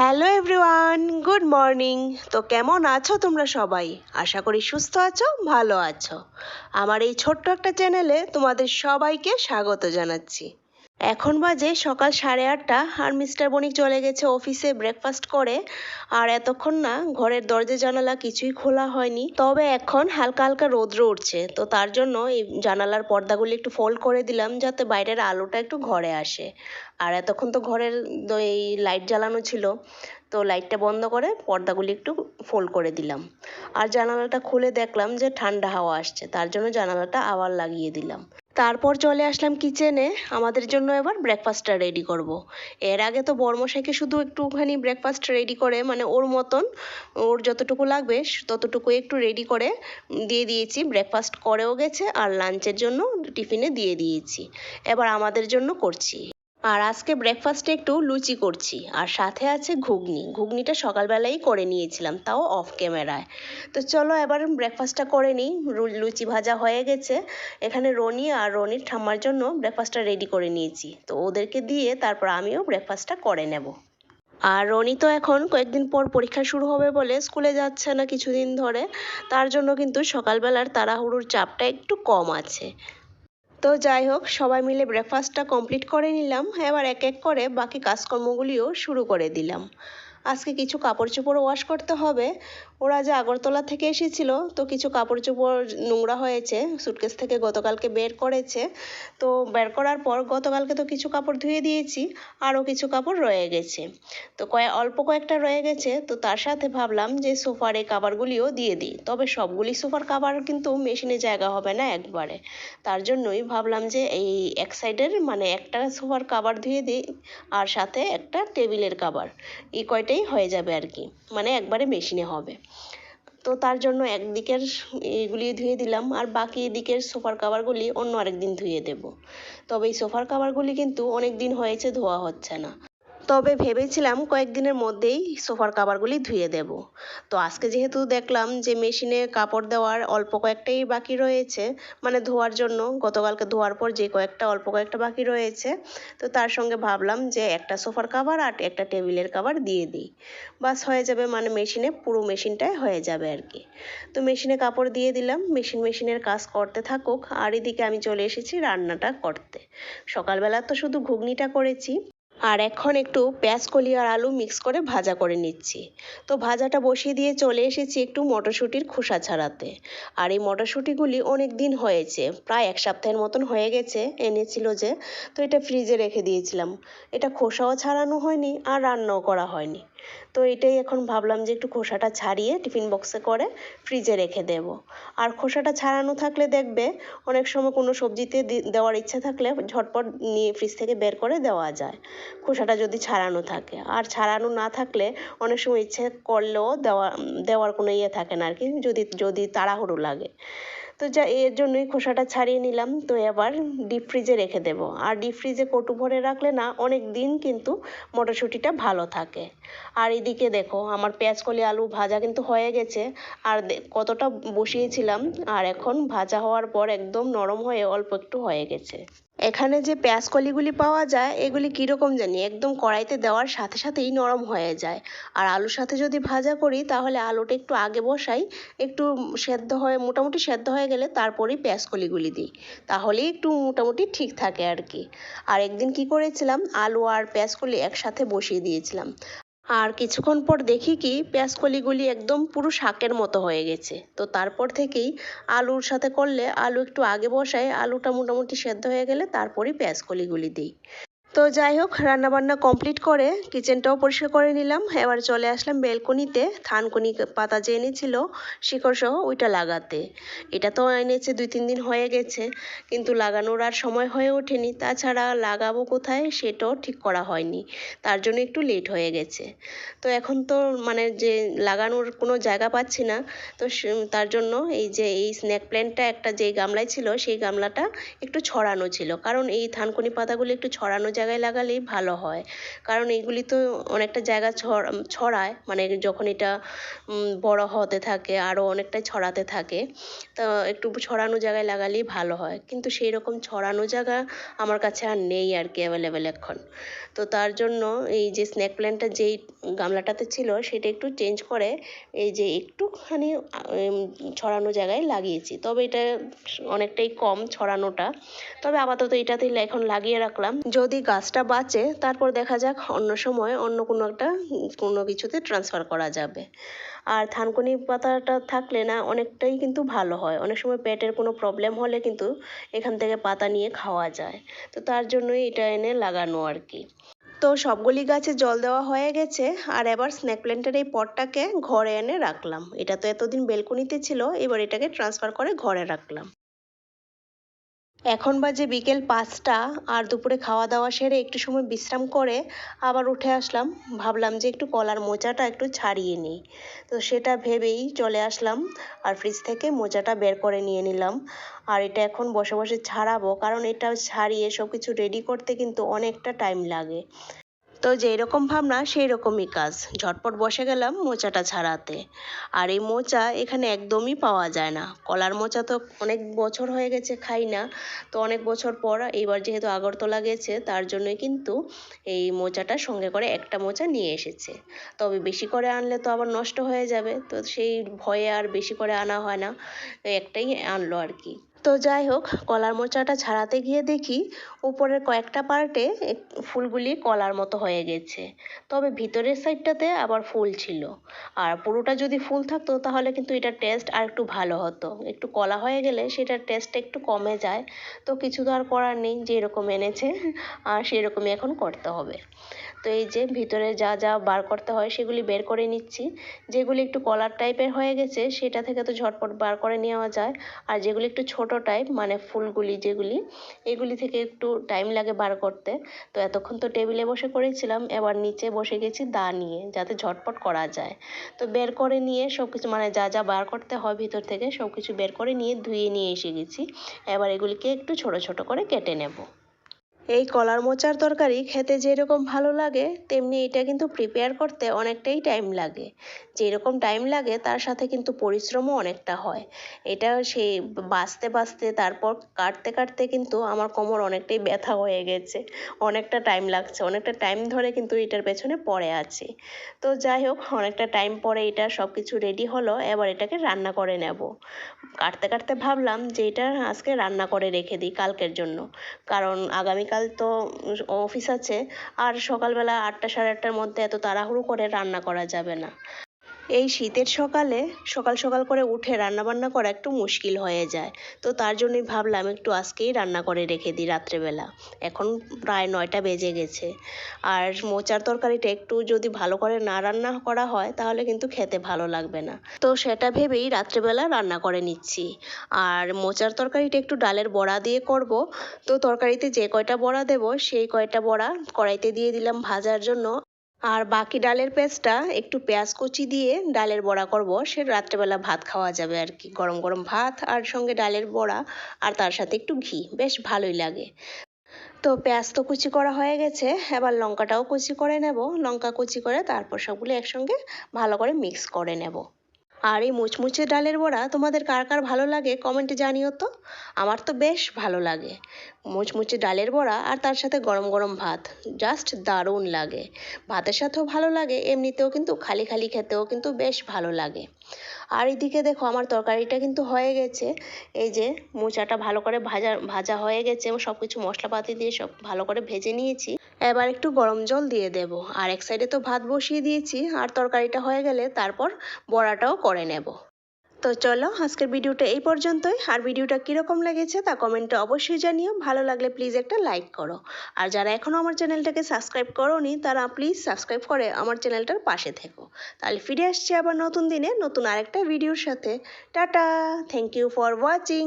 Hello everyone, good morning. তো কেমন আছো তোমরা সবাই? আশা করি সুস্থ আছো, ভালো আছো। আমার এই ছোট্ট একটা চ্যানেলে তোমাদের সবাইকে স্বাগত জানাচ্ছি। এখন বাজে সকাল সাড়ে আটটা আর মিস্টার বণিক চলে গেছে অফিসে ব্রেকফাস্ট করে। আর এতক্ষণ না ঘরের দরজা জানালা কিছুই খোলা হয়নি। তবে এখন হালকা হালকা রৌদ্র উঠছে। তো তার জন্য এই জানালার পর্দাগুলি একটু ফোল্ড করে দিলাম যাতে বাইরের আলোটা একটু ঘরে আসে। আর এতক্ষণ তো ঘরের এই লাইট জ্বালানো ছিল। তো লাইটটা বন্ধ করে পর্দাগুলি একটু ফোল্ড করে দিলাম। আর জানালাটা খুলে দেখলাম যে ঠান্ডা হাওয়া আসছে। তার জন্য জানালাটা আবার লাগিয়ে দিলাম। তারপর চলে আসলাম কিচেনে আমাদের জন্য এবার ব্রেকফাস্টটা রেডি করব। এর আগে তো বর্মশাইকে শুধু একটুখানি ব্রেকফাস্ট রেডি করে মানে ওর মতন, ওর যতটুকু লাগবে ততটুকু একটু রেডি করে দিয়ে দিয়েছি। ব্রেকফাস্ট করেও গেছে, আর লাঞ্চের জন্য টিফিনে দিয়ে দিয়েছি। এবার আমাদের জন্য করছি। আর আজকে ব্রেকফাস্টে একটু লুচি করছি। আর সাথে আছে ঘুগনি। ঘুগনিটা সকালবেলাই করে নিয়েছিলাম, তাও অফ ক্যামেরায় তো চলো এবার ব্রেকফাস্টটা করে নিই। লুচি ভাজা হয়ে গেছে। এখানে রনি আর রনির ঠাম্মার জন্য ব্রেকফাস্টটা রেডি করে নিয়েছি। তো ওদেরকে দিয়ে তারপর আমিও ব্রেকফাস্টটা করে নেব। আর রনি তো এখন কয়েকদিন পর পরীক্ষা শুরু হবে বলে স্কুলে যাচ্ছে না কিছুদিন ধরে। তার জন্য কিন্তু সকালবেলার তাড়াহুড়োর চাপটা একটু কম আছে। তো যাই হোক, সবাই মিলে ব্রেকফাস্টটা কমপ্লিট করে নিলাম। এবার এক এক করে বাকি কাজকর্মগুলিও শুরু করে দিলাম। আজকে কিছু কাপড় চোপড় ওয়াশ করতে হবে। ওরা যে আগরতলা থেকে এসেছিল, তো কিছু কাপড় চোপড় নোংরা হয়েছে সুটকেস থেকে গতকালকে বের করেছে। তো বের করার পর গতকালকে তো কিছু কাপড় ধুয়ে দিয়েছি, আরও কিছু কাপড় রয়ে গেছে। তো কয়ে, অল্প কয়েকটা রয়ে গেছে, তো তার সাথে ভাবলাম যে সোফার এই কাভারগুলিও দিয়ে দিই। তবে সবগুলি সোফার কাভার কিন্তু মেশিনে জায়গা হবে না একবারে। তার জন্যই ভাবলাম যে এই এক সাইডের মানে একটা সোফার কাভার ধুয়ে দিই, আর সাথে একটা টেবিলের কাভার এই কয়টাই হয়ে যাবে আর কি। মানে একবারে মেশিনে হবে। তো তার জন্য একদিকের এগুলি ধুয়ে দিলাম আর বাকি দিকের সোফার কাভারগুলি অন্য আরেক দিন ধুয়ে দেবো। তবে এই সোফার কাভারগুলি কিন্তু অনেক দিন হয়েছে, ধোয়া হচ্ছে না। তবে ভেবেছিলাম কয়েকদিনের মধ্যেই সোফার কাভারগুলি ধুয়ে দেব। তো আজকে যেহেতু দেখলাম যে মেশিনে কাপড় দেওয়ার অল্প কয়েকটাই বাকি রয়েছে মানে ধোয়ার জন্য, গতকালকে ধোয়ার পর যে কয়েকটা, অল্প কয়েকটা বাকি রয়েছে, তো তার সঙ্গে ভাবলাম যে একটা সোফার কাভার আর একটা টেবিলের কাভার দিয়ে দিই। বাস হয়ে যাবে মানে মেশিনে, পুরো মেশিনটাই হয়ে যাবে আর কি। তো মেশিনে কাপড় দিয়ে দিলাম, মেশিন মেশিনের কাজ করতে থাকুক। আর এদিকে আমি চলে এসেছি রান্নাটা করতে। সকালবেলা তো শুধু ঘুগনিটা করেছি। আর এখন একটু পেঁয়াজ, কলি আর আলু মিক্স করে ভাজা করে নিচ্ছি। তো ভাজাটা বসিয়ে দিয়ে চলে এসেছি একটু মটরশুঁটির খোসা ছাড়াতে। আর এই মটরশুঁটিগুলি অনেক দিন হয়েছে, প্রায় এক সপ্তাহের মতন হয়ে গেছে, এনেছিল যে, তো এটা ফ্রিজে রেখে দিয়েছিলাম। এটা খোসাও ছাড়ানো হয়নি আর রান্নাও করা হয়নি। তো এটাই এখন ভাবলাম যে একটু খোসাটা ছাড়িয়ে টিফিন বক্সে করে ফ্রিজে রেখে দেব। আর খোসাটা ছাড়ানো থাকলে দেখবে অনেক সময় কোনো সবজিতে দেওয়ার ইচ্ছা থাকলে ঝটপট নিয়ে ফ্রিজ থেকে বের করে দেওয়া যায়। খোসাটা যদি ছাড়ানো থাকে। আর ছাড়ানো না থাকলে অনেক সময় ইচ্ছে করলেও দেওয়া, দেওয়ার কোনো ইয়ে থাকে না আর কি যদি যদি তাড়াহুড়ো লাগে। তো যা, এর জন্যই খোসাটা ছাড়িয়ে নিলাম। তো এবার ডিপ ফ্রিজে রেখে দেব। আর ডিপ ফ্রিজে কটু ভরে রাখলে না, অনেক দিন কিন্তু মটরশুঁটিটা ভালো থাকে। আর এদিকে দেখো, আমার পেঁয়াজ কলি আলু ভাজা কিন্তু হয়ে গেছে। আর কতটা বসিয়েছিলাম, আর এখন ভাজা হওয়ার পর একদম নরম হয়ে অল্প একটু হয়ে গেছে। এখানে যে পেঁয়াজ কলিগুলি পাওয়া যায়, এগুলি কীরকম জানি? একদম কড়াইতে দেওয়ার সাথে সাথেই নরম হয়ে যায়। আর আলুর সাথে যদি ভাজা করি, তাহলে আলুটা একটু আগে বসাই, একটু সেদ্ধ হয়ে, মোটামুটি সেদ্ধ হয়ে গেলে তারপরেই পেঁয়াজ কলিগুলি দিই। তাহলেই একটু মোটামুটি ঠিক থাকে আর কি। আর একদিন কি করেছিলাম? আলু আর পেঁয়াজ কলি একসাথে বসিয়ে দিয়েছিলাম। আর কিছুক্ষণ পর দেখি কি পেঁয়াজ কলিগুলি একদম পুরো শাকের মতো হয়ে গেছে। তো তারপর থেকেই আলুর সাথে করলে আলু একটু আগে বসাই, আলুটা মোটামুটি সেদ্ধ হয়ে গেলে তারপরই পেঁয়াজ কলিগুলি দিই। তো যাই হোক, রান্নাবান্না কমপ্লিট করে কিচেনটাও পরিষ্কার করে নিলাম। এবার চলে আসলাম বেলকনিতে। থানকুনি পাতা যে এনেছিল শিকড় সহ ওইটা লাগাতে। এটা তো এনেছে দুই তিন দিন হয়ে গেছে, কিন্তু লাগানোর আর সময় হয়ে ওঠেনি। তাছাড়া লাগাবো কোথায় সেটাও ঠিক করা হয়নি। তার জন্য একটু লেট হয়ে গেছে। তো এখন তো মানে যে লাগানোর কোনো জায়গা পাচ্ছি না, তো তার জন্য এই যে এই স্ন্যাক প্ল্যান্টটা একটা যেই গামলায় ছিল, সেই গামলাটা একটু ছড়ানো ছিল। কারণ এই থানকুনি পাতাগুলো একটু ছড়ানো জায়গায় লাগালেই ভালো হয়। কারণ এইগুলি তো অনেকটা জায়গা ছড়ায়। মানে যখন এটা বড় হতে থাকে আরও অনেকটাই ছড়াতে থাকে, তো একটু ছড়ানো জায়গায় লাগালেই ভালো হয়। কিন্তু সেই রকম ছড়ানো জায়গা আমার কাছে আর নেই আর কি অ্যাভেলেবেল এখন। তো তার জন্য এই যে স্নেক প্ল্যান্টটা যেই গামলাটাতে ছিল, সেটা একটু চেঞ্জ করে এই যে একটুখানি ছড়ানো জায়গায় লাগিয়েছি। তবে এটা অনেকটাই কম ছড়ানোটা। তবে আপাতত এটাতেই এখন লাগিয়ে রাখলাম। যদি গাছটা বাঁচে, তারপর দেখা যাক অন্য সময় অন্য কোনো একটা, কোনো কিছুতে ট্রান্সফার করা যাবে। আর থানকুনি পাতাটা থাকলে না অনেকটাই কিন্তু ভালো হয়। অনেক সময় পেটের কোনো প্রবলেম হলে কিন্তু এখান থেকে পাতা নিয়ে খাওয়া যায়। তো তার জন্যই এটা এনে লাগানো আর কি। তো সবগুলি গাছে জল দেওয়া হয়ে গেছে, আর এবার স্নেক প্ল্যান্টের এই পটটাকে ঘরে এনে রাখলাম। এটা তো এতদিন বেলকুনিতে ছিল, এবার এটাকে ট্রান্সফার করে ঘরে রাখলাম। এখন বাজে বিকেল পাঁচটা আর দুপুরে খাওয়া দাওয়া সেরে একটু সময় বিশ্রাম করে আবার উঠে আসলাম। ভাবলাম যে একটু কলার মোচাটা একটু ছাড়িয়ে নিই। তো সেটা ভেবেই চলে আসলাম আর ফ্রিজ থেকে মোচাটা বের করে নিয়ে নিলাম। আর এটা এখন বসে বসে ছাড়াবো, কারণ এটা ছাড়িয়ে সব কিছু রেডি করতে কিন্তু অনেকটা টাইম লাগে। তো যেই রকম ভাবনা সেই রকমই কাজ। ঝটপট বসে গেলাম মোচাটা ছাড়াতে আর এই মোচা এখানে একদমই পাওয়া যায় না। কলার মোচা তো অনেক বছর হয়ে গেছে খাই না। তো অনেক বছর পর এইবার যেহেতু আগরতলা গেছে, তার জন্যই কিন্তু এই মোচাটা সঙ্গে করে একটা মোচা নিয়ে এসেছে। তবে বেশি করে আনলে তো আবার নষ্ট হয়ে যাবে। তো সেই ভয়ে আর বেশি করে আনা হয় না। একটাই আনলো আর কি। তো যাই হোক, কলার মোচাটা ছাড়াতে গিয়ে দেখি উপরের কয়েকটা পার্টে ফুলগুলি কলার মতো হয়ে গেছে। তবে ভিতরের সাইডটাতে আবার ফুল ছিল। আর পুরোটা যদি ফুল থাকতো তাহলে কিন্তু এটার টেস্ট আর একটু ভালো হতো। একটু কলা হয়ে গেলে সেটার টেস্টটা একটু কমে যায়। তো কিছু তো আর করার নেই, যেরকম এনেছে আর সেরকমই এখন করতে হবে। তো এই যে ভিতরে যা যা বার করতে হয় সেগুলি বের করে নিচ্ছি। যেগুলি একটু কলার টাইপের হয়ে গেছে সেটা থেকে তো ঝটপট বার করে নেওয়া যায়। আর যেগুলি একটু ছোট টাইপ মানে ফুলগুলি যেগুলি, এগুলি থেকে একটু টাইম লাগে বার করতে। তো এতক্ষণ তো টেবিলে বসে করেছিলাম, এবার নিচে বসে গেছি দা নিয়ে, যাতে ঝটপট করা যায়। তো বের করে নিয়ে সব কিছু মানে যা যা বার করতে হয় ভিতর থেকে সব কিছু বের করে নিয়ে ধুয়ে নিয়ে এসে গেছি। এবার এগুলিকে একটু ছোট ছোট করে কেটে নেব। এই কলার মোচার তরকারি খেতে যেরকম ভালো লাগে, তেমনি এটা কিন্তু প্রিপেয়ার করতে অনেকটাই টাইম লাগে। যেরকম টাইম লাগে, তার সাথে কিন্তু পরিশ্রমও অনেকটা হয়। এটা সেই বাছতে বাছতে তারপর কাটতে কাটতে কিন্তু আমার কোমর অনেকটাই ব্যথা হয়ে গেছে। অনেকটা টাইম লাগছে, অনেকটা টাইম ধরে কিন্তু এটার পেছনে পড়ে আছি। তো যাই হোক, অনেকটা টাইম পরে এটা সব কিছু রেডি হলো, এবার এটাকে রান্না করে নেব। কাটতে কাটতে ভাবলাম যে এটা আজকে রান্না করে রেখে দিই কালকের জন্য। কারণ আগামীকাল সকাল তো অফিস আছে, আর সকালবেলা আটটা সাড়ে আটটার মধ্যে এত তাড়াহুড়ো করে রান্না করা যাবে না। এই শীতের সকালে সকাল সকাল করে উঠে রান্নাবান্না করা একটু মুশকিল হয়ে যায়। তো তার জন্যই ভাবলাম একটু আজকেই রান্না করে রেখে দিই রাত্রেবেলা। এখন প্রায় নয়টা বেজে গেছে। আর মোচার তরকারিটা একটু যদি ভালো করে না রান্না করা হয়, তাহলে কিন্তু খেতে ভালো লাগবে না। তো সেটা ভেবেই রাত্রেবেলা রান্না করে নিচ্ছি। আর মোচার তরকারিটা একটু ডালের বড়া দিয়ে করব। তো তরকারিতে যে কয়টা বড়া দেব, সেই কয়টা বড়া কড়াইতে দিয়ে দিলাম ভাজার জন্য। আর বাকি ডালের পেস্টটা একটু পেঁয়াজ কুচি দিয়ে ডালের বড়া করব। সে রাত্রেবেলা ভাত খাওয়া যাবে আর কি। গরম গরম ভাত আর সঙ্গে ডালের বড়া আর তার সাথে একটু ঘি। বেশ ভালোই লাগে। তো পেঁয়াজ তো কুচি করা হয়ে গেছে। এবার লঙ্কাটাও কুচি করে নেব। লঙ্কা কুচি করে তারপর সবগুলো একসঙ্গে ভালো করে মিক্স করে নেব। আর এই মুচমুচে ডালের বড়া তোমাদের কার কার ভালো লাগে কমেন্টে জানিও তো। আমার তো বেশ ভালো লাগে। মুচমুচে ডালের বড়া আর তার সাথে গরম গরম ভাত জাস্ট দারুণ লাগে। ভাতের সাথেও ভালো লাগে, এমনিতেও কিন্তু খালি খালি খেতেও কিন্তু বেশ ভালো লাগে। আর এদিকে দেখো আমার তরকারিটা কিন্তু হয়ে গেছে। এই যে মোচাটা ভালো করে ভাজা ভাজা হয়ে গেছে সব কিছু মশলাপাতি দিয়ে সব ভালো করে ভেজে নিয়েছি। এবার একটু গরম জল দিয়ে দেব। আর এক সাইডে তো ভাত বসিয়ে দিয়েছি, আর তরকারিটা হয়ে গেলে তারপর বড়াটাও করে নেব। তো চলো, আজকের ভিডিওটা এই পর্যন্তই। আর ভিডিওটা কীরকম লেগেছে তা কমেন্টে অবশ্যই জানিও। ভালো লাগলে প্লিজ একটা লাইক করো। আর যারা এখনও আমার চ্যানেলটাকে সাবস্ক্রাইব করোনি, তারা প্লিজ সাবস্ক্রাইব করে আমার চ্যানেলটার পাশে থেকো। তাহলে ফিরে আসছি আবার নতুন দিনে নতুন আরেকটা ভিডিওর সাথে। Tata! Thank you for watching